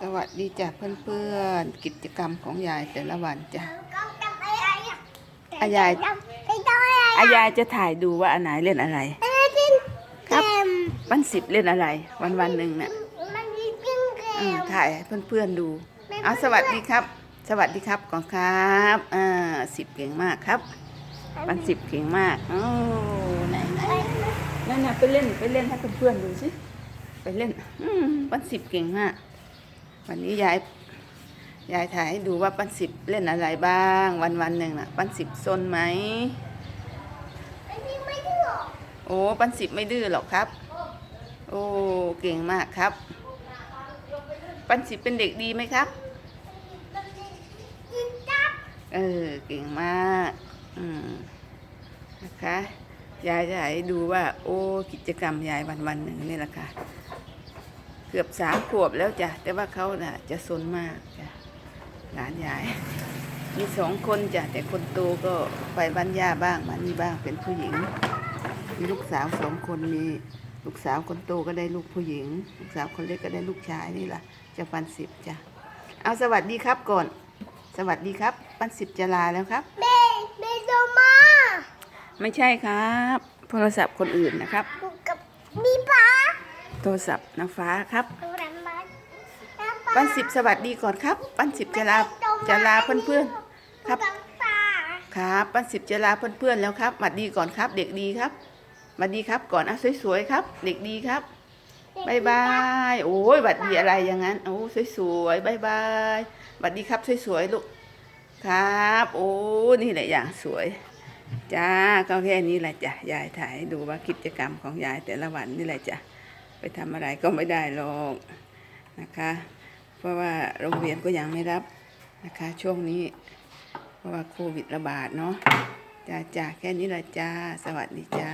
สวัสดีจ้ะเพื่อนๆ กิจกรรมของยายแต่ละวันจ้ะอายายไปทำอะไรอายายจะถ่ายดูว่าอันไหนเล่นอะไรเอ้ยกินครับเกมวันสิบเล่นอะไร วันวันๆหนึ่งน่ะมันมีกินเกอืมมถ่ายให้เพื่อนๆดูเอาสวัสดีครับ สวัสดีครับก่อนครับอ่าสิบเก่งมากครับ วันสิบเก่งมากโอ้ไหนไหนนั่นน่ะไปเล่นไปเล่นให้เพื่อนๆดูสิไปเล่นอืมวันสิบเก่งมาก วันนี้ยายยายถ่ายให้ดูว่าปันสิบเล่นอะไรบ้าง วันวันๆหนึ่งน่ะปันสิบซนไหมไอ้นี่ไม่ได้หรอกโอ้ปันสิบไม่ดื้อหรอกครับ โอ้เก่งมากครับ ปันสิบเป็นเด็กดีไหมครับกินจับเออเก่งมากอืมนะคะยายจะให้ดูว่า โอ้กิจกรรมยายวันวันๆหนึ่งนี่แหละค่ะ เกือบสามขวบแล้วจ้ะ แต่ว่าเขาน่ะ จะซนมากจ้ะหลานยาย มีสองคนจ้ะ แต่คนโตก็ไปบ้านย่าบ้างบ้านนี้บ้างเป็นผู้หญิง มีลูกสาวสองคนมีลูกสาวคนโตก็ได้ลูกผู้หญิง ลูกสาวคนเล็กก็ได้ลูกชายนี่แหละจะปันสิบจ้ะ เอาสวัสดีครับก่อน สวัสดีครับ ปันสิบจะลาแล้วครับเบเบโดมา ไม่ใช่ครับ โทรศัพท์คนอื่นนะครับอยู่กับมีปลาโท รศัพท์นางฟ้าครับดูแลมันปันสิบสวัสดีก่อนครับ ปันสิบจะลาจะลาเพื่อนๆครับปลาครับ ปันสิบจะลาเพื่อนๆแล้วครับสวัสดีก่อนครับ เด็กดีครับสวัสดีครับ ก่อนอะสวยๆครับ เด็กดีครับบายบายโอ้ยสวัสดีอะไรอย่างนั้นโอ้สวยๆบายบายสวัสดีครับสวยๆลูกครับ โอ้นี่แหละอย่างสวยจ้าก็แค่นี้แหละจ้ะยายถ่ายให้ดูว่ากิจกรรมของยายแต่ละวันนี่แหละจ้ะ ไปทำอะไรก็ไม่ได้หรอกนะคะ เพราะว่าโรงเรียนก็ยังไม่รับนะคะ ช่วงนี้ เพราะว่าโควิดระบาดเนาะจ้าจ้าแค่นี้ละจ้า สวัสดีจ้า